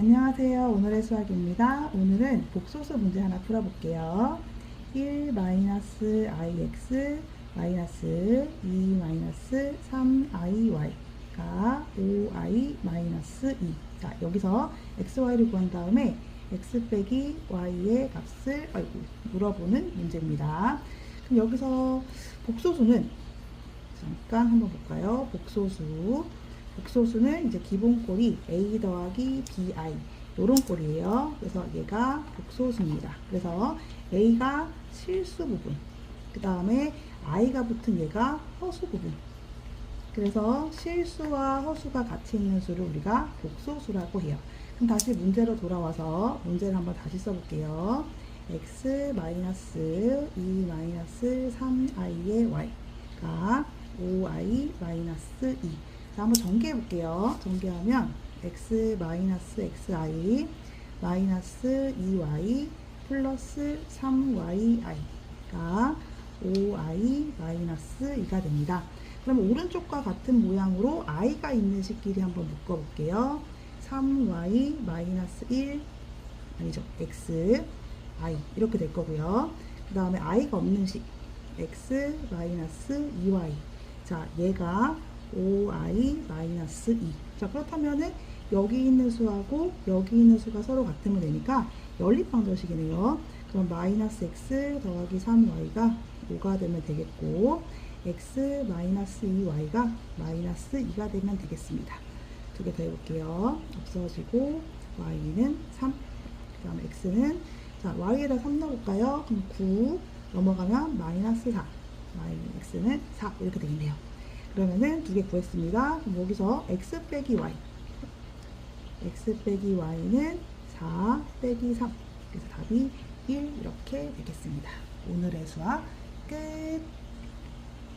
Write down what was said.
안녕하세요. 오늘의 수학입니다. 오늘은 복소수 문제 하나 풀어볼게요. 1 마이너스 ix 마이너스 2 마이너스 3iy가 5i 마이너스 2. 자, 여기서 xy를 구한 다음에 x 빼기 y의 값을 아이고, 물어보는 문제입니다. 그럼 여기서 복소수는 잠깐 한번 볼까요? 복소수. 복소수는 이제 기본꼴이 a 더하기 bi 요런 꼴이에요. 그래서 얘가 복소수입니다. 그래서 a가 실수 부분, 그 다음에 i가 붙은 얘가 허수 부분. 그래서 실수와 허수가 같이 있는 수를 우리가 복소수라고 해요. 그럼 다시 문제로 돌아와서 문제를 한번 다시 써볼게요. x 마이너스 2 마이너스 3i의 y가 5i 마이너스 2. 자, 한번 전개해 볼게요. 전개하면 x 마이너스 xi 마이너스 2y 플러스 3yi가 5i 마이너스 2가 됩니다. 그럼 오른쪽과 같은 모양으로 i가 있는 식끼리 한번 묶어 볼게요. 3y 마이너스 1 아니죠 x i 이렇게 될 거고요. 그 다음에 i가 없는 식 x 마이너스 2y 자 얘가 5i 마이너스 2. 자 그렇다면은 여기 있는 수하고 여기 있는 수가 서로 같으면 되니까 연립방정식이네요. 그럼 마이너스 x 더하기 3y가 5가 되면 되겠고 x 마이너스 2y가 마이너스 2가 되면 되겠습니다. 두 개 더 해볼게요. 없어지고 y는 3. 그 다음에 x는 자 y에다 3 넣어볼까요? 그럼 9 넘어가면 마이너스 4. y x는 4 이렇게 되겠네요. 그러면은 두 개 구했습니다. 그럼 여기서 x 빼기 y. x 빼기 y는 4 빼기 3. 그래서 답이 1 이렇게 되겠습니다. 오늘의 수학 끝.